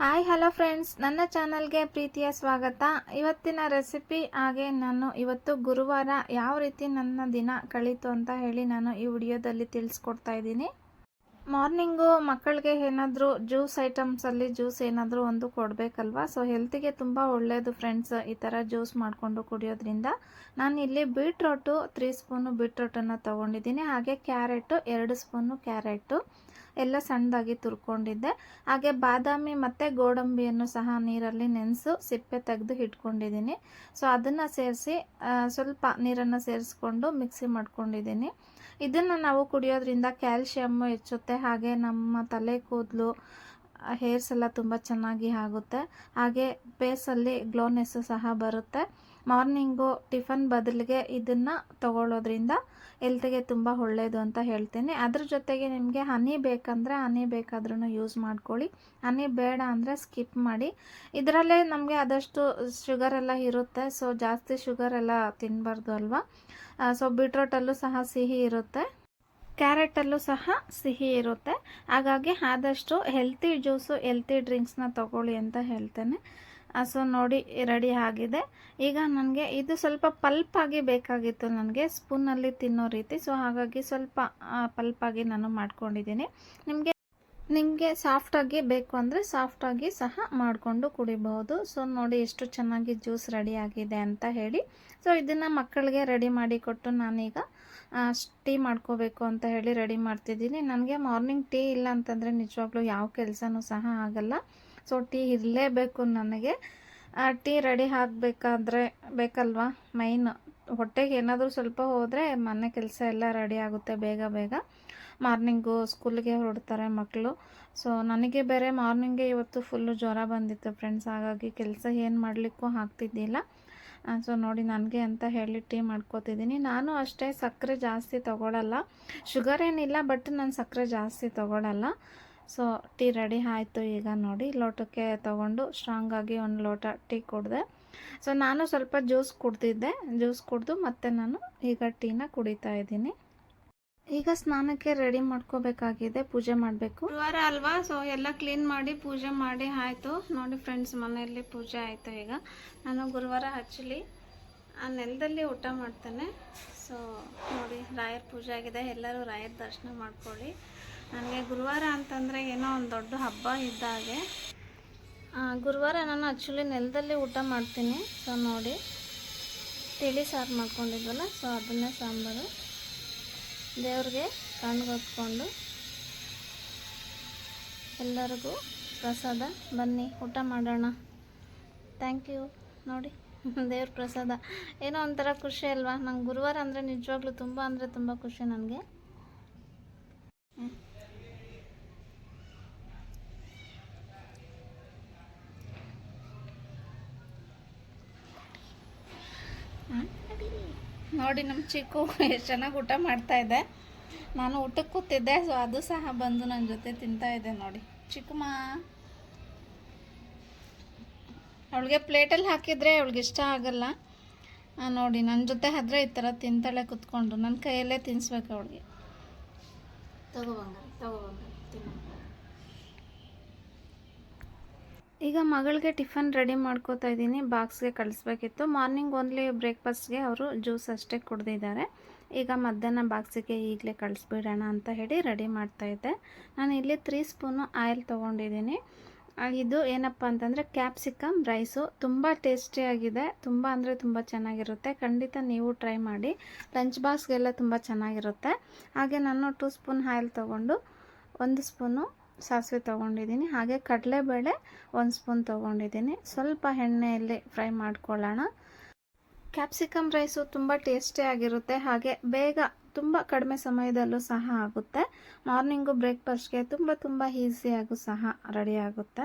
Hi, hello friends. ನನ್ನ ಚಾನಲ್ಗೆ ಪ್ರೀತಿಯ ಸ್ವಾಗತ. ಇವತ್ತಿನ ರೆಸಿಪಿ ಹಾಗೆ ನಾನು ಇವತ್ತು ಗುರುವಾರ ಯಾವ ರೀತಿ ನನ್ನ ದಿನ ಕಳೀತು ಅಂತ ಹೇಳಿ ನಾನು ಈ ವಿಡಿಯೋದಲ್ಲಿ ತಿಳಿಸ್ಕೊಡ್ತಾ ಇದ್ದೀನಿ. ಮಾರ್ನಿಂಗು ಮಕ್ಕಳಿಗೆ ಏನಾದರೂ ಜ್ಯೂಸ್ ಐಟಮ್ಸಲ್ಲಿ ಜ್ಯೂಸ್ ಏನಾದರೂ ಒಂದು ಕೊಡಬೇಕಲ್ವಾ? ಸೊ ಹೆಲ್ತಿಗೆ ತುಂಬ ಒಳ್ಳೆಯದು ಫ್ರೆಂಡ್ಸ್ ಈ ಥರ ಜ್ಯೂಸ್ ಮಾಡಿಕೊಂಡು ಕುಡಿಯೋದ್ರಿಂದ. ನಾನು ಇಲ್ಲಿ ಬೀಟ್ರೋಟು ತ್ರೀ ಸ್ಪೂನು ಬೀಟ್ರೋಟನ್ನು ತೊಗೊಂಡಿದ್ದೀನಿ. ಹಾಗೆ ಕ್ಯಾರೆಟು ಎರಡು ಸ್ಪೂನು ಕ್ಯಾರೆಟು. ಎಲ್ಲ ಸಣ್ಣದಾಗಿ ತುರ್ಕೊಂಡಿದ್ದೆ. ಹಾಗೆ ಬಾದಾಮಿ ಮತ್ತು ಗೋಡಂಬಿಯನ್ನು ಸಹ ನೀರಲ್ಲಿ ನೆನೆಸು ಸಿಪ್ಪೆ ತೆಗೆದು ಇಟ್ಕೊಂಡಿದ್ದೀನಿ. ಸೊ ಅದನ್ನು ಸೇರಿಸಿ ಸ್ವಲ್ಪ ನೀರನ್ನು ಸೇರಿಸ್ಕೊಂಡು ಮಿಕ್ಸಿ ಮಾಡ್ಕೊಂಡಿದ್ದೀನಿ. ಇದನ್ನು ನಾವು ಕುಡಿಯೋದ್ರಿಂದ ಕ್ಯಾಲ್ಶಿಯಮ್ಮು ಹೆಚ್ಚುತ್ತೆ. ಹಾಗೆ ನಮ್ಮ ತಲೆ ಕೂದಲು ಹೇರ್ಸ್ ಎಲ್ಲ ತುಂಬ ಚೆನ್ನಾಗಿ ಆಗುತ್ತೆ. ಹಾಗೆ ಫೇಸಲ್ಲಿ ಗ್ಲೋನೆಸ್ಸು ಸಹ ಬರುತ್ತೆ. ಮಾರ್ನಿಂಗು ಟಿಫನ್ ಬದಲಿಗೆ ಇದನ್ನು ತಗೊಳ್ಳೋದ್ರಿಂದ ಹೆಲ್ತಿಗೆ ತುಂಬ ಒಳ್ಳೆಯದು ಅಂತ ಹೇಳ್ತೀನಿ. ಅದ್ರ ಜೊತೆಗೆ ನಿಮಗೆ ಹನಿ ಬೇಕಂದರೆ ಹನಿ ಬೇಕಾದ್ರೂ ಯೂಸ್ ಮಾಡ್ಕೊಳ್ಳಿ. ಹನಿ ಬೇಡ ಅಂದರೆ ಸ್ಕಿಪ್ ಮಾಡಿ. ಇದರಲ್ಲೇ ನಮಗೆ ಆದಷ್ಟು ಶುಗರ್ ಎಲ್ಲ ಇರುತ್ತೆ. ಸೊ ಜಾಸ್ತಿ ಶುಗರ್ ಎಲ್ಲ ತಿನ್ನಬಾರ್ದು ಅಲ್ವಾ? ಸೊ ಬೀಟ್ರೋಟಲ್ಲೂ ಸಹ ಸಿಹಿ ಇರುತ್ತೆ. ಕ್ಯಾರೆಟಲ್ಲೂ ಸಹ ಸಿಹಿ ಇರುತ್ತೆ. ಹಾಗಾಗಿ ಆದಷ್ಟು ಹೆಲ್ತಿ ಜ್ಯೂಸು, ಹೆಲ್ತಿ ಡ್ರಿಂಕ್ಸ್ನ ತಗೊಳ್ಳಿ ಅಂತ ಹೇಳ್ತೇನೆ. ಸೊ ನೋಡಿ ರೆಡಿ ಆಗಿದೆ. ಈಗ ನನಗೆ ಇದು ಸ್ವಲ್ಪ ಪಲ್ಪಾಗಿ ಬೇಕಾಗಿತ್ತು ನನಗೆ. ಸ್ಪೂನಲ್ಲಿ ತಿನ್ನೋ ರೀತಿ. ಸೊ ಹಾಗಾಗಿ ಸ್ವಲ್ಪ ಪಲ್ಪಾಗಿ ನಾನು ಮಾಡ್ಕೊಂಡಿದ್ದೀನಿ. ನಿಮಗೆ ನಿಮಗೆ ಸಾಫ್ಟಾಗಿ ಬೇಕು ಅಂದರೆ ಸಾಫ್ಟಾಗಿ ಸಹ ಮಾಡಿಕೊಂಡು ಕುಡಿಬಹುದು. ಸೊ ನೋಡಿ ಎಷ್ಟು ಚೆನ್ನಾಗಿ ಜ್ಯೂಸ್ ರೆಡಿ ಆಗಿದೆ ಅಂತ ಹೇಳಿ. ಸೊ ಇದನ್ನು ಮಕ್ಕಳಿಗೆ ರೆಡಿ ಮಾಡಿ ಕೊಟ್ಟು ನಾನೀಗ ಟೀ ಮಾಡ್ಕೋಬೇಕು ಅಂತ ಹೇಳಿ ರೆಡಿ ಮಾಡ್ತಿದ್ದೀನಿ. ನನಗೆ ಮಾರ್ನಿಂಗ್ ಟೀ ಇಲ್ಲ ಅಂತಂದರೆ ನಿಜವಾಗ್ಲೂ ಯಾವ ಕೆಲಸನೂ ಸಹ ಆಗಲ್ಲ. ಸೊ ಟೀ ಇರಲೇಬೇಕು ನನಗೆ. ಟೀ ರೆಡಿ ಆಗಬೇಕಾದ್ರೆ ಬೇಕಲ್ವಾ? ಮೈನ್ ಹೊಟ್ಟೆಗೆ ಏನಾದರೂ ಸ್ವಲ್ಪ ಹೋದರೆ ಮನೆ ಕೆಲಸ ಎಲ್ಲ ರೆಡಿ ಆಗುತ್ತೆ ಬೇಗ ಬೇಗ. ಮಾರ್ನಿಂಗು ಸ್ಕೂಲ್ಗೆ ಹೊರಡ್ತಾರೆ ಮಕ್ಕಳು ಸೊ ನನಗೆ ಬೇರೆ ಮಾರ್ನಿಂಗೆ ಇವತ್ತು ಫುಲ್ಲು ಜ್ವರ ಬಂದಿತ್ತು ಫ್ರೆಂಡ್ಸ್ ಹಾಗಾಗಿ ಕೆಲಸ ಏನು ಮಾಡಲಿಕ್ಕೂ ಆಗ್ತಿದ್ದಿಲ್ಲ. ಸೊ ನೋಡಿ ನನಗೆ ಅಂತ ಹೇಳಿ ಟೀ ಮಾಡ್ಕೋತಿದ್ದೀನಿ. ನಾನು ಅಷ್ಟೇ ಸಕ್ಕರೆ ಜಾಸ್ತಿ ತೊಗೊಳಲ್ಲ. ಶುಗರ್ ಏನಿಲ್ಲ ಬಟ್ ನಾನು ಸಕ್ಕರೆ ಜಾಸ್ತಿ ತೊಗೊಳಲ್ಲ. ಸೊ, ಟೀ ರೆಡಿ ಆಯಿತು. ಈಗ ನೋಡಿ, ಲೋಟಕ್ಕೆ ತಗೊಂಡು ಸ್ಟ್ರಾಂಗಾಗಿ ಒಂದು ಲೋಟ ಟೀ ಕುಡಿದೆ. ಸೊ, ನಾನು ಸ್ವಲ್ಪ ಜ್ಯೂಸ್ ಕುಡ್ದಿದ್ದೆ. ಜ್ಯೂಸ್ ಕುಡಿದು ಮತ್ತೆ ನಾನು ಈಗ ಟೀನ ಕುಡಿತಾ ಇದ್ದೀನಿ. ಈಗ ಸ್ನಾನಕ್ಕೆ ರೆಡಿ ಮಾಡ್ಕೋಬೇಕಾಗಿದೆ. ಪೂಜೆ ಮಾಡಬೇಕು. ಗುರುವಾರ ಅಲ್ವಾ? ಸೊ ಎಲ್ಲ ಕ್ಲೀನ್ ಮಾಡಿ ಪೂಜೆ ಮಾಡಿ ಆಯಿತು. ನೋಡಿ ಫ್ರೆಂಡ್ಸ್ ಮನೆಯಲ್ಲಿ ಪೂಜೆ ಆಯಿತು ಈಗ. ನಾನು ಗುರುವಾರ ಹಚ್ಚಲಿ ಆ ನೆಲದಲ್ಲಿ ಊಟ ಮಾಡ್ತೇನೆ. ಸೊ ನೋಡಿ, ರಾಯರ ಪೂಜೆ ಆಗಿದೆ. ಎಲ್ಲರೂ ರಾಯರ ದರ್ಶನ ಮಾಡ್ಕೊಳ್ಳಿ. ನನಗೆ ಗುರುವಾರ ಅಂತಂದರೆ ಏನೋ ಒಂದು ದೊಡ್ಡ ಹಬ್ಬ ಇದ್ದ ಹಾಗೆ. ಗುರುವಾರ ನಾನು ಆ್ಯಕ್ಚುಲಿ ನೆಲದಲ್ಲಿ ಊಟ ಮಾಡ್ತೀನಿ ಸೊ ನೋಡಿ. ತಿಳಿ ಸಾರು ಮಾಡ್ಕೊಂಡಿದ್ವಲ್ಲ ಸೊ ಅದನ್ನೇ ಸಾಂಬಾರು. ದೇವ್ರಿಗೆ ಕಣ್ಗೊತ್ಕೊಂಡು ಎಲ್ಲರಿಗೂ ಪ್ರಸಾದ. ಬನ್ನಿ, ಊಟ ಮಾಡೋಣ. ಥ್ಯಾಂಕ್ ಯು ನೋಡಿ, ದೇವ್ರ ಪ್ರಸಾದ. ಏನೋ ಒಂಥರ ಖುಷಿ ಅಲ್ವಾ? ನಂಗೆ ಗುರುವಾರ ಅಂದರೆ ನಿಜವಾಗ್ಲೂ ತುಂಬ ಅಂದರೆ ತುಂಬ ಖುಷಿ ನನಗೆ. ನೋಡಿ ನಮ್ಮ ಚಿಕ್ಕು ಎಷ್ಟು ಚೆನ್ನಾಗಿ ಊಟ ಮಾಡ್ತಾ ಇದೆ. ನಾನು ಊಟಕ್ಕೆ ಕೂತಿದ್ದೆ ಸೊ ಅದು ಸಹ ಬಂದು ನನ್ನ ಜೊತೆ ತಿಂತಾ ಇದೆ ನೋಡಿ. ಚಿಕ್ಕಮ್ಮ. ಅವಳಿಗೆ ಪ್ಲೇಟಲ್ಲಿ ಹಾಕಿದರೆ ಅವಳಿಗೆ ಇಷ್ಟ ಆಗಲ್ಲ. ನೋಡಿ ನನ್ನ ಜೊತೆ ಆದರೆ ಈ ಥರ ತಿಂತಾಳೆ ಕುತ್ಕೊಂಡು. ನನ್ನ ಕೈಯಲ್ಲೇ ತಿನ್ನಿಸ್ಬೇಕು ಅವಳಿಗೆ. ತಗೋಬಂಗ ತಗೋಬಂಗ ತಿನ್ನ. ಈಗ ಮಗಳಿಗೆ ಟಿಫನ್ ರೆಡಿ ಮಾಡ್ಕೋತಾ ಇದ್ದೀನಿ, ಬಾಕ್ಸ್ಗೆ ಕಳಿಸ್ಬೇಕಿತ್ತು. ಮಾರ್ನಿಂಗ್ ಓನ್ಲಿ ಬ್ರೇಕ್ಫಾಸ್ಟ್ಗೆ ಅವರು ಜ್ಯೂಸ್ ಅಷ್ಟೇ ಕುಡ್ದಿದ್ದಾರೆ. ಈಗ ಮಧ್ಯಾಹ್ನ ಬಾಕ್ಸಿಗೆ ಈಗಲೇ ಕಳಿಸ್ಬಿಡೋಣ ಅಂತ ಹೇಳಿ ರೆಡಿ ಮಾಡ್ತಾಯಿದ್ದೆ ನಾನು ಇಲ್ಲಿ ತ್ರೀ ಸ್ಪೂನು ಆಯಿಲ್ ತೊಗೊಂಡಿದ್ದೀನಿ. ಇದು ಏನಪ್ಪ ಅಂತಂದರೆ ಕ್ಯಾಪ್ಸಿಕಮ್, ರೈಸು. ತುಂಬ ಟೇಸ್ಟಿಯಾಗಿದೆ ತುಂಬ ಅಂದರೆ ತುಂಬ ಚೆನ್ನಾಗಿರುತ್ತೆ. ಖಂಡಿತ ನೀವು ಟ್ರೈ ಮಾಡಿ. ಲಂಚ್ ಬಾಕ್ಸ್ಗೆಲ್ಲ ತುಂಬ ಚೆನ್ನಾಗಿರುತ್ತೆ. ಹಾಗೆ ನಾನು ಟೂ ಸ್ಪೂನ್ ಆಯಿಲ್ ತೊಗೊಂಡು ಒಂದು ಸ್ಪೂನು ಸಾಸಿವೆ ತೊಗೊಂಡಿದ್ದೀನಿ. ಹಾಗೆ ಕಡಲೆಬೇಳೆ ಒಂದು ಸ್ಪೂನ್ ತೊಗೊಂಡಿದ್ದೀನಿ. ಸ್ವಲ್ಪ ಎಣ್ಣೆಯಲ್ಲಿ ಫ್ರೈ ಮಾಡ್ಕೊಳ್ಳೋಣ. ಕ್ಯಾಪ್ಸಿಕಮ್ ರೈಸು ತುಂಬ ಟೇಸ್ಟಿಯಾಗಿರುತ್ತೆ ಹಾಗೆ ಬೇಗ ತುಂಬ ಕಡಿಮೆ ಸಮಯದಲ್ಲೂ ಸಹ ಆಗುತ್ತೆ. ಮಾರ್ನಿಂಗು ಬ್ರೇಕ್ಫಾಸ್ಟ್ಗೆ ತುಂಬ ತುಂಬ ಈಸಿಯಾಗೂ ಸಹ ರೆಡಿ ಆಗುತ್ತೆ.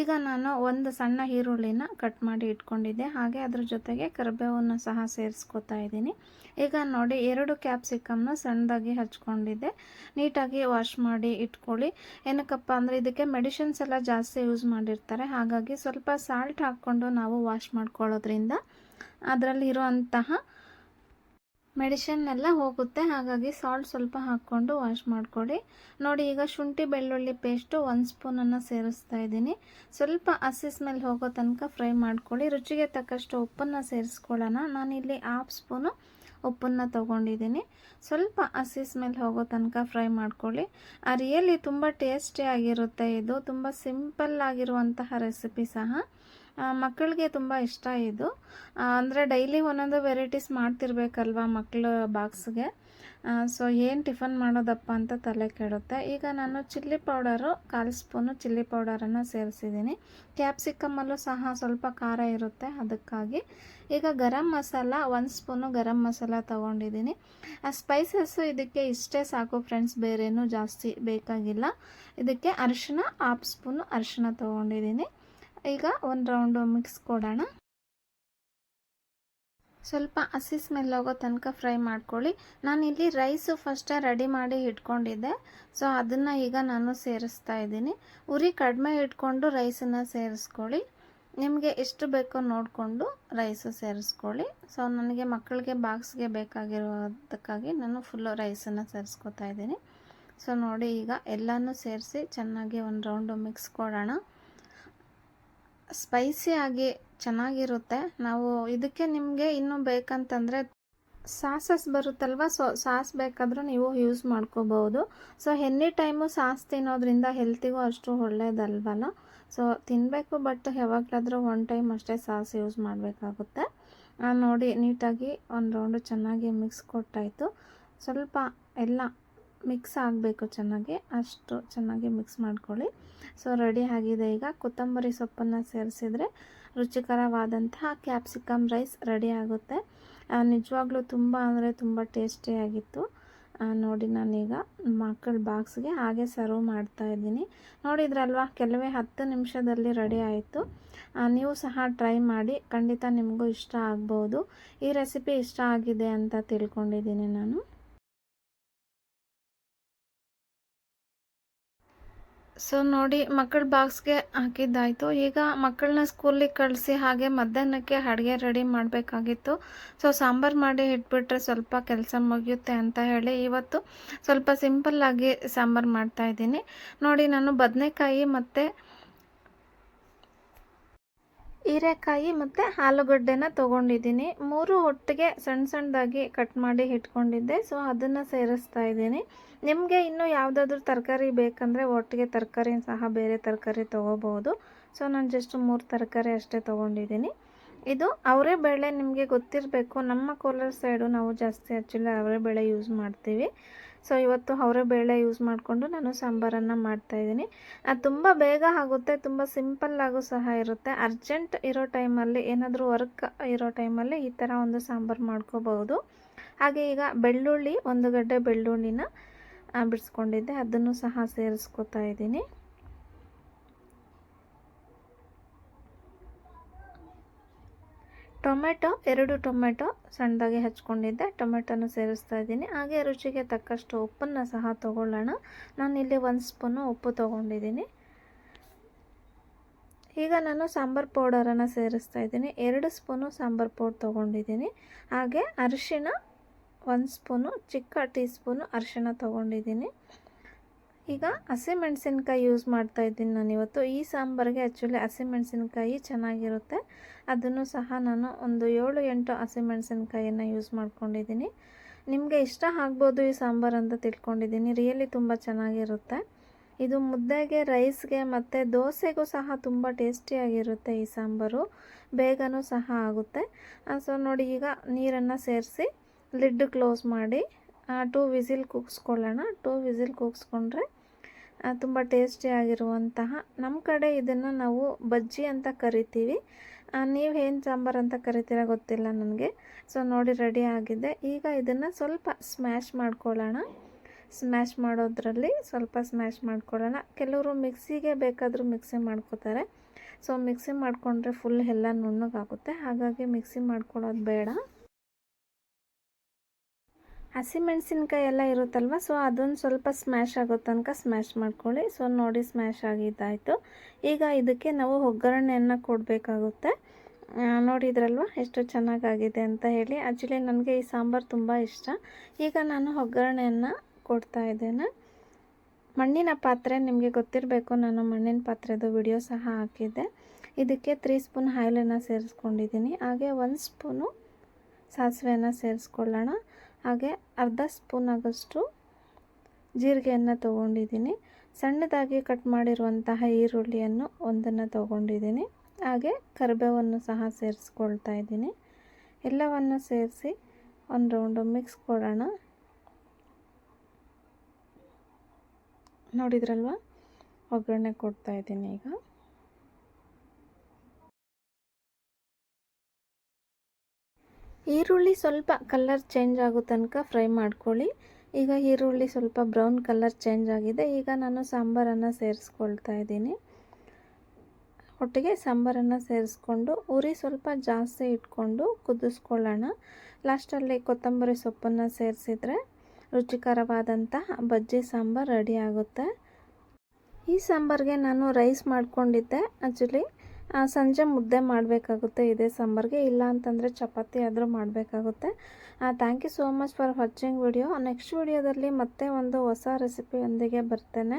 ಈಗ ನಾನು ಒಂದು ಸಣ್ಣ ಈರುಳ್ಳಿನ ಕಟ್ ಮಾಡಿ ಇಟ್ಕೊಂಡಿದ್ದೆ. ಹಾಗೆ ಅದ್ರ ಜೊತೆಗೆ ಕರಿಬೇವನ್ನು ಸಹ ಸೇರಿಸ್ಕೊತಾ ಇದ್ದೀನಿ. ಈಗ ನೋಡಿ, ಎರಡು ಕ್ಯಾಪ್ಸಿಕಮ್ನ ಸಣ್ಣದಾಗಿ ಹಚ್ಕೊಂಡಿದ್ದೆ. ನೀಟಾಗಿ ವಾಶ್ ಮಾಡಿ ಇಟ್ಕೊಳ್ಳಿ. ಏನಕ್ಕಪ್ಪ ಅಂದರೆ, ಇದಕ್ಕೆ ಮೆಡಿಸಿನ್ಸ್ ಎಲ್ಲ ಜಾಸ್ತಿ ಯೂಸ್ ಮಾಡಿರ್ತಾರೆ. ಹಾಗಾಗಿ ಸ್ವಲ್ಪ ಸಾಲ್ಟ್ ಹಾಕ್ಕೊಂಡು ನಾವು ವಾಶ್ ಮಾಡ್ಕೊಳ್ಳೋದ್ರಿಂದ ಅದರಲ್ಲಿ ಇರುವಂತಹ ಮೆಡಿಷನ್ ಎಲ್ಲ ಹೋಗುತ್ತೆ. ಹಾಗಾಗಿ ಸಾಲ್ಟ್ ಸ್ವಲ್ಪ ಹಾಕ್ಕೊಂಡು ವಾಶ್ ಮಾಡಿಕೊಡಿ ನೋಡಿ, ಈಗ ಶುಂಠಿ ಬೆಳ್ಳುಳ್ಳಿ ಪೇಸ್ಟು ಒಂದು ಸ್ಪೂನನ್ನು ಸೇರಿಸ್ತಾ ಇದ್ದೀನಿ. ಸ್ವಲ್ಪ ಹಸಿ ಸ್ಮೆಲ್ ಹೋಗೋ ತನಕ ಫ್ರೈ ಮಾಡ್ಕೊಳ್ಳಿ. ರುಚಿಗೆ ತಕ್ಕಷ್ಟು ಉಪ್ಪನ್ನು ಸೇರಿಸ್ಕೊಳ್ಳೋಣ. ನಾನಿಲ್ಲಿ ಹಾಫ್ ಸ್ಪೂನು ಉಪ್ಪನ್ನು ತೊಗೊಂಡಿದ್ದೀನಿ. ಸ್ವಲ್ಪ ಹಸಿ ಸ್ಮೆಲ್ ಹೋಗೋ ತನಕ ಫ್ರೈ ಮಾಡ್ಕೊಳ್ಳಿ. ರಿಯಲಿ ತುಂಬ ಟೇಸ್ಟಿಯಾಗಿರುತ್ತೆ ಇದು. ತುಂಬ ಸಿಂಪಲ್ ಆಗಿರುವಂತಹ ರೆಸಿಪಿ ಸಹ. ಮಕ್ಕಳಿಗೆ ತುಂಬ ಇಷ್ಟ ಇದು. ಅಂದರೆ ಡೈಲಿ ಒಂದೊಂದು ವೆರೈಟೀಸ್ ಮಾಡ್ತಿರ್ಬೇಕಲ್ವ ಮಕ್ಕಳು ಬಾಕ್ಸ್ಗೆ ಸೊ ಏನು ಟಿಫನ್ ಮಾಡೋದಪ್ಪ ಅಂತ ತಲೆ ಕೆಡುತ್ತೆ. ಈಗ ನಾನು ಚಿಲ್ಲಿ ಪೌಡರು ಕಾಲು ಸ್ಪೂನು ಚಿಲ್ಲಿ ಪೌಡರನ್ನು ಸೇರಿಸಿದ್ದೀನಿ ಕ್ಯಾಪ್ಸಿಕಮ್ಮಲ್ಲೂ ಸಹ ಸ್ವಲ್ಪ ಖಾರ ಇರುತ್ತೆ ಅದಕ್ಕಾಗಿ. ಈಗ ಗರಂ ಮಸಾಲ, ಒಂದು ಸ್ಪೂನು ಗರಂ ಮಸಾಲ ತೊಗೊಂಡಿದ್ದೀನಿ ಆ ಸ್ಪೈಸಸ್ಸು ಇದಕ್ಕೆ ಇಷ್ಟೇ ಸಾಕು ಫ್ರೆಂಡ್ಸ್ ಬೇರೇನೂ ಜಾಸ್ತಿ ಬೇಕಾಗಿಲ್ಲ. ಇದಕ್ಕೆ ಅರಿಶಿನ ಹಾಫ್ ಸ್ಪೂನು ಅರಿಶಿನ ತೊಗೊಂಡಿದ್ದೀನಿ ಈಗ ಒಂದು ರೌಂಡು ಮಿಕ್ಸ್ ಕೊಡೋಣ. ಸ್ವಲ್ಪ ಹಸಿ ಸ್ಮೆಲ್ ಹೋಗೋ ತನಕ ಫ್ರೈ ಮಾಡ್ಕೊಳ್ಳಿ. ನಾನಿಲ್ಲಿ ರೈಸು ಫಸ್ಟೇ ರೆಡಿ ಮಾಡಿ ಇಟ್ಕೊಂಡಿದ್ದೆ. ಸೊ ಅದನ್ನು ಈಗ ನಾನು ಸೇರಿಸ್ತಾ ಇದ್ದೀನಿ. ಉರಿ ಕಡಿಮೆ ಇಟ್ಕೊಂಡು ರೈಸನ್ನು ಸೇರಿಸ್ಕೊಳ್ಳಿ. ನಿಮಗೆ ಎಷ್ಟು ಬೇಕೋ ನೋಡಿಕೊಂಡು ರೈಸು ಸೇರಿಸ್ಕೊಳ್ಳಿ. ಸೊ ನನಗೆ ಮಕ್ಕಳಿಗೆ ಬಾಕ್ಸ್ಗೆ ಬೇಕಾಗಿರೋದಕ್ಕಾಗಿ ನಾನು ಫುಲ್ಲು ರೈಸನ್ನು ಸೇರಿಸ್ಕೊತಾ ಇದ್ದೀನಿ. ಸೊ ನೋಡಿ ಈಗ ಎಲ್ಲನೂ ಸೇರಿಸಿ ಚೆನ್ನಾಗಿ ಒಂದು ರೌಂಡು ಮಿಕ್ಸ್ ಕೊಡೋಣ. ಸ್ಪೈಸಿಯಾಗಿ ಚೆನ್ನಾಗಿರುತ್ತೆ. ನಾವು ಇದಕ್ಕೆ ನಿಮಗೆ ಇನ್ನೂ ಬೇಕಂತಂದರೆ ಸಾಸಸ್ ಬರುತ್ತಲ್ವ? ಸೊ, ಸಾಸ್ ಬೇಕಾದರೂ ನೀವು ಯೂಸ್ ಮಾಡ್ಕೋಬೋದು ಸೊ ಎನಿ ಟೈಮು ಸಾಸ್ ತಿನ್ನೋದ್ರಿಂದ ಹೆಲ್ತಿಗೂ ಅಷ್ಟು ಒಳ್ಳೇದಲ್ವಲ್ಲ? ಸೊ ತಿನ್ನಬೇಕು ಬಟ್ ಯಾವಾಗಲಾದರೂ ಒನ್ ಟೈಮ್ ಅಷ್ಟೇ ಸಾಸ್ ಯೂಸ್ ಮಾಡಬೇಕಾಗುತ್ತೆ. ನೋಡಿ ನೀಟಾಗಿ ಒಂದು ರೌಂಡು ಚೆನ್ನಾಗಿ ಮಿಕ್ಸ್ ಕೊಟ್ಟಾಯಿತು. ಸ್ವಲ್ಪ ಎಲ್ಲ ಮಿಕ್ಸ್ ಆಗಬೇಕು ಚೆನ್ನಾಗಿ, ಅಷ್ಟು ಚೆನ್ನಾಗಿ ಮಿಕ್ಸ್ ಮಾಡ್ಕೊಳ್ಳಿ. ಸೊ ರೆಡಿ ಆಗಿದೆ ಈಗ. ಕೊತ್ತಂಬರಿ ಸೊಪ್ಪನ್ನು ಸೇರಿಸಿದರೆ ರುಚಿಕರವಾದಂತಹ ಕ್ಯಾಪ್ಸಿಕಮ್ ರೈಸ್ ರೆಡಿ ಆಗುತ್ತೆ. ನಿಜವಾಗ್ಲೂ ತುಂಬ ಅಂದರೆ ತುಂಬ ಟೇಸ್ಟಿಯಾಗಿತ್ತು ನೋಡಿ ನಾನೀಗ ಮಕ್ಕಳ ಬಾಕ್ಸ್ಗೆ ಹಾಗೆ ಸರ್ವ್ ಮಾಡ್ತಾ ಇದ್ದೀನಿ. ನೋಡಿದ್ರಲ್ವಾ, ಕೆಲವೇ ಹತ್ತು ನಿಮಿಷದಲ್ಲಿ ರೆಡಿ ಆಯಿತು. ನೀವು ಸಹ ಟ್ರೈ ಮಾಡಿ, ಖಂಡಿತ ನಿಮಗೂ ಇಷ್ಟ ಆಗ್ಬೋದು. ಈ ರೆಸಿಪಿ ಇಷ್ಟ ಆಗಿದೆ ಅಂತ ತಿಳ್ಕೊಂಡಿದ್ದೀನಿ ನಾನು. ಸೊ ನೋಡಿ, ಮಕ್ಕಳ ಬಾಕ್ಸ್ಗೆ ಹಾಕಿದ್ದಾಯಿತು. ಈಗ ಮಕ್ಕಳನ್ನ ಸ್ಕೂಲಿಗೆ ಕಳಿಸಿ ಹಾಗೆ ಮಧ್ಯಾಹ್ನಕ್ಕೆ ಅಡುಗೆ ರೆಡಿ ಮಾಡಬೇಕಾಗಿತ್ತು. ಸೊ ಸಾಂಬಾರು ಮಾಡಿ ಇಟ್ಬಿಟ್ರೆ ಸ್ವಲ್ಪ ಕೆಲಸ ಮುಗಿಯುತ್ತೆ ಅಂತ ಹೇಳಿ ಇವತ್ತು ಸ್ವಲ್ಪ ಸಿಂಪಲ್ಲಾಗಿ ಸಾಂಬಾರು ಮಾಡ್ತಾಯಿದ್ದೀನಿ ನೋಡಿ, ನಾನು ಬದನೆಕಾಯಿ ಮತ್ತು ಹೀರೆಕಾಯಿ ಮತ್ತು ಆಲೂಗಡ್ಡೆನ ತೊಗೊಂಡಿದ್ದೀನಿ. ಮೂರು ಒಟ್ಟಿಗೆ ಸಣ್ಣ ಸಣ್ಣದಾಗಿ ಕಟ್ ಮಾಡಿ ಇಟ್ಕೊಂಡಿದ್ದೆ. ಸೊ ಅದನ್ನು ಸೇರಿಸ್ತಾ ಇದ್ದೀನಿ. ನಿಮಗೆ ಇನ್ನೂ ಯಾವುದಾದ್ರೂ ತರಕಾರಿ ಬೇಕಂದರೆ ಒಟ್ಟಿಗೆ ತರಕಾರಿ ಸಹ ಬೇರೆ ತರಕಾರಿ ತೊಗೋಬೋದು ಸೊ ನಾನು ಜಸ್ಟ್ ಮೂರು ತರಕಾರಿ ಅಷ್ಟೇ ತೊಗೊಂಡಿದ್ದೀನಿ. ಇದು ಅವರೇ ಬೇಳೆ ನಿಮಗೆ ಗೊತ್ತಿರಬೇಕು. ನಮ್ಮ ಕೋಲಾರ ಸೈಡು ನಾವು ಜಾಸ್ತಿ ಆ್ಯಕ್ಚುಲಿ ಅವರೇ ಬೇಳೆ ಯೂಸ್ ಮಾಡ್ತೀವಿ. ಸೊ ಇವತ್ತು ಅವರೇ ಬೇಳೆ ಯೂಸ್ ಮಾಡಿಕೊಂಡು ನಾನು ಸಾಂಬಾರನ್ನು ಮಾಡ್ತಾಯಿದ್ದೀನಿ ಅದು ತುಂಬ ಬೇಗ ಆಗುತ್ತೆ, ತುಂಬ ಸಿಂಪಲ್ಲಾಗೂ ಸಹ ಇರುತ್ತೆ. ಅರ್ಜೆಂಟ್ ಇರೋ ಟೈಮಲ್ಲಿ ಏನಾದರೂ ವರ್ಕ್ ಇರೋ ಟೈಮಲ್ಲಿ ಈ ಥರ ಒಂದು ಸಾಂಬಾರು ಮಾಡ್ಕೋಬಹುದು. ಹಾಗೆ ಈಗ ಬೆಳ್ಳುಳ್ಳಿ, ಒಂದು ಗಡ್ಡೆ ಬೆಳ್ಳುಳ್ಳಿನ ಬಿಡಿಸ್ಕೊಂಡಿದ್ದೆ. ಅದನ್ನು ಸಹ ಸೇರಿಸ್ಕೊತಾ ಇದ್ದೀನಿ. ಟೊಮೆಟೊ, ಎರಡು ಟೊಮೆಟೊ ಸಣ್ಣದಾಗಿ ಹಚ್ಕೊಂಡಿದ್ದೆ. ಟೊಮೆಟೊನ ಸೇರಿಸ್ತಾ ಇದ್ದೀನಿ. ಹಾಗೆ ರುಚಿಗೆ ತಕ್ಕಷ್ಟು ಉಪ್ಪನ್ನು ಸಹ ತೊಗೊಳ್ಳೋಣ. ನಾನಿಲ್ಲಿ ಒಂದು ಸ್ಪೂನು ಉಪ್ಪು ತೊಗೊಂಡಿದ್ದೀನಿ. ಈಗ ನಾನು ಸಾಂಬಾರು ಪೌಡರನ್ನು ಸೇರಿಸ್ತಾ ಇದ್ದೀನಿ. ಎರಡು ಸ್ಪೂನು ಸಾಂಬಾರು ಪೌಡರ್ ತೊಗೊಂಡಿದ್ದೀನಿ. ಹಾಗೆ ಅರಿಶಿಣ ಒಂದು ಸ್ಪೂನು, ಚಿಕ್ಕ ಟೀ ಸ್ಪೂನು ಅರಿಶಿಣ ತೊಗೊಂಡಿದ್ದೀನಿ. ಈಗ ಹಸಿಮೆಣಸಿನ್ಕಾಯಿ ಯೂಸ್ ಮಾಡ್ತಾ ಇದ್ದೀನಿ ನಾನು ಇವತ್ತು. ಈ ಸಾಂಬಾರಿಗೆ ಆ್ಯಕ್ಚುಲಿ ಹಸಿಮೆಣಸಿನ್ಕಾಯಿ ಚೆನ್ನಾಗಿರುತ್ತೆ. ಅದನ್ನು ಸಹ ನಾನು ಒಂದು ಏಳು, ಎಂಟು ಹಸಿಮೆಣಸಿನ್ಕಾಯಿಯನ್ನು ಯೂಸ್ ಮಾಡ್ಕೊಂಡಿದ್ದೀನಿ. ನಿಮಗೆ ಇಷ್ಟ ಆಗ್ಬೋದು ಈ ಸಾಂಬಾರು ಅಂತ ತಿಳ್ಕೊಂಡಿದ್ದೀನಿ. ರಿಯಲಿ ತುಂಬ ಚೆನ್ನಾಗಿರುತ್ತೆ. ಇದು ಮುದ್ದೆಗೆ ರೈಸ್ಗೆ ಮತ್ತು ದೋಸೆಗೂ ಸಹ ತುಂಬ ಟೇಸ್ಟಿಯಾಗಿರುತ್ತೆ ಈ ಸಾಂಬಾರು. ಬೇಗನೂ ಸಹ ಆಗುತ್ತೆ. ಸೊ ನೋಡಿ ಈಗ ನೀರನ್ನು ಸೇರಿಸಿ ಲಿಡ್ ಕ್ಲೋಸ್ ಮಾಡಿ ಟೂ ವಿಸಿಲ್ ಕೂಗಿಸ್ಕೊಳ್ಳೋಣ. ಟೂ ವಿಸಿಲ್ ಕೂಗಿಸ್ಕೊಂಡ್ರೆ ತುಂಬ ಟೇಸ್ಟಿಯಾಗಿರುವಂತಹ ನಮ್ಮ ಕಡೆ ಇದನ್ನು ನಾವು ಬಜ್ಜಿ ಅಂತ ಕರಿತೀವಿ. ನೀವು ಏನು ಸಾಂಬಾರು ಅಂತ ಕರಿತೀರ ಗೊತ್ತಿಲ್ಲ ನನಗೆ. ಸೊ, ನೋಡಿ ರೆಡಿ ಆಗಿದೆ. ಈಗ ಇದನ್ನು ಸ್ವಲ್ಪ ಸ್ಮ್ಯಾಶ್ ಮಾಡ್ಕೊಳ್ಳೋಣ. ಸ್ಮ್ಯಾಶ್ ಮಾಡೋದ್ರಲ್ಲಿ ಸ್ವಲ್ಪ ಸ್ಮ್ಯಾಶ್ ಮಾಡ್ಕೊಳ್ಳೋಣ. ಕೆಲವರು ಮಿಕ್ಸಿಗೆ ಬೇಕಾದರೂ ಮಿಕ್ಸಿ ಮಾಡ್ಕೋತಾರೆ. ಸೊ, ಮಿಕ್ಸಿ ಮಾಡಿಕೊಂಡ್ರೆ ಫುಲ್ ಎಲ್ಲ ನುಣ್ಣಗಾಗುತ್ತೆ. ಹಾಗಾಗಿ ಮಿಕ್ಸಿ ಮಾಡ್ಕೊಳ್ಳೋದು ಬೇಡ. ಹಸಿಮೆಣಸಿನ್ಕಾಯಿ ಎಲ್ಲ ಇರುತ್ತಲ್ವ ಸೊ ಅದೊಂದು ಸ್ವಲ್ಪ ಸ್ಮ್ಯಾಶ್ ಆಗೋ ತನಕ ಸ್ಮ್ಯಾಶ್ ಮಾಡ್ಕೊಳ್ಳಿ. ಸೊ ನೋಡಿ ಸ್ಮ್ಯಾಶ್ ಆಗಿದ್ದಾಯಿತು. ಈಗ ಇದಕ್ಕೆ ನಾವು ಒಗ್ಗರಣೆಯನ್ನು ಕೊಡಬೇಕಾಗುತ್ತೆ. ನೋಡಿದ್ರಲ್ವ ಎಷ್ಟು ಚೆನ್ನಾಗಾಗಿದೆ ಅಂತ ಹೇಳಿ. ಆ್ಯಕ್ಚುಲಿ ನನಗೆ ಈ ಸಾಂಬಾರು ತುಂಬ ಇಷ್ಟ. ಈಗ ನಾನು ಒಗ್ಗರಣೆಯನ್ನು ಕೊಡ್ತಾ ಇದ್ದೇನೆ. ಮಣ್ಣಿನ ಪಾತ್ರೆ, ನಿಮಗೆ ಗೊತ್ತಿರಬೇಕು, ನಾನು ಮಣ್ಣಿನ ಪಾತ್ರೆದು ವಿಡಿಯೋ ಸಹ ಹಾಕಿದ್ದೆ. ಇದಕ್ಕೆ ತ್ರೀ ಸ್ಪೂನ್ ಆಯಿಲನ್ನು ಸೇರಿಸ್ಕೊಂಡಿದ್ದೀನಿ. ಹಾಗೆ ಒಂದು ಸ್ಪೂನು ಸಾಸಿವೆಯನ್ನು ಸೇರಿಸ್ಕೊಳ್ಳೋಣ. ಹಾಗೆ ಅರ್ಧ ಸ್ಪೂನ್ ಆಗೋಷ್ಟು ಜೀರಿಗೆಯನ್ನು ತೊಗೊಂಡಿದ್ದೀನಿ. ಸಣ್ಣದಾಗಿ ಕಟ್ ಮಾಡಿರುವಂತಹ ಈರುಳ್ಳಿಯನ್ನು ಒಂದನ್ನು ತೊಗೊಂಡಿದ್ದೀನಿ. ಹಾಗೆ ಕರಿಬೇವನ್ನು ಸಹ ಸೇರಿಸ್ಕೊಳ್ತಾ ಇದ್ದೀನಿ. ಎಲ್ಲವನ್ನು ಸೇರಿಸಿ ಒಂದು ರೌಂಡು ಮಿಕ್ಸ್ ಕೊಡೋಣ. ನೋಡಿದ್ರಲ್ವ? ಒಗ್ಗರಣೆ ಕೊಡ್ತಾ ಇದ್ದೀನಿ ಈಗ. ಈರುಳ್ಳಿ ಸ್ವಲ್ಪ ಕಲರ್ ಚೇಂಜ್ ಆಗೋ ತನಕ ಫ್ರೈ ಮಾಡ್ಕೊಳ್ಳಿ. ಈಗ ಈರುಳ್ಳಿ ಸ್ವಲ್ಪ ಬ್ರೌನ್ ಕಲರ್ ಚೇಂಜ್ ಆಗಿದೆ. ಈಗ ನಾನು ಸಾಂಬಾರನ್ನು ಸೇರಿಸ್ಕೊಳ್ತಾ ಇದ್ದೀನಿ. ಒಟ್ಟಿಗೆ ಸಾಂಬಾರನ್ನು ಸೇರಿಸ್ಕೊಂಡು ಉರಿ ಸ್ವಲ್ಪ ಜಾಸ್ತಿ ಇಟ್ಕೊಂಡು ಕುದಿಸ್ಕೊಳ್ಳೋಣ. ಲಾಸ್ಟಲ್ಲಿ ಕೊತ್ತಂಬರಿ ಸೊಪ್ಪನ್ನು ಸೇರಿಸಿದರೆ ರುಚಿಕರವಾದಂತಹ ಬಜ್ಜಿ ಸಾಂಬಾರು ರೆಡಿ ಆಗುತ್ತೆ. ಈ ಸಾಂಬಾರಿಗೆ ನಾನು ರೈಸ್ ಮಾಡ್ಕೊಂಡಿದ್ದೆ ಆ್ಯಕ್ಚುಲಿ ಸಂಜೆ ಮುದ್ದೆ ಮಾಡಬೇಕಾಗುತ್ತೆ, ಇದೇ ಸಾಂಬಾರಿಗೆ. ಇಲ್ಲ ಅಂತಂದರೆ ಚಪಾತಿ ಆದರೂ ಮಾಡಬೇಕಾಗುತ್ತೆ. Thank you so much for watching video next ವಿಡಿಯೋದಲ್ಲಿ ಮತ್ತೆ ಒಂದು ಹೊಸ ರೆಸಿಪಿಯೊಂದಿಗೆ ಬರ್ತೇನೆ.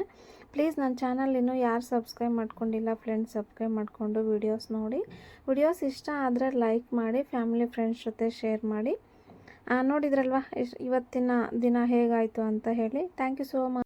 ಪ್ಲೀಸ್ ನನ್ನ ಚಾನಲ್ ಇನ್ನೂ ಯಾರು ಸಬ್ಸ್ಕ್ರೈಬ್ ಮಾಡ್ಕೊಂಡಿಲ್ಲ ಫ್ರೆಂಡ್ಸ್ ಸಬ್ಸ್ಕ್ರೈಬ್ ಮಾಡಿಕೊಂಡು ವಿಡಿಯೋಸ್ ನೋಡಿ. ವಿಡಿಯೋಸ್ ಇಷ್ಟ ಆದರೆ ಲೈಕ್ ಮಾಡಿ ಫ್ಯಾಮಿಲಿ ಫ್ರೆಂಡ್ಸ್ ಜೊತೆ ಶೇರ್ ಮಾಡಿ. ನೋಡಿದ್ರಲ್ವಾ ಇವತ್ತಿನ ದಿನ ಹೇಗಾಯಿತು ಅಂತ ಹೇಳಿ. Thank you so much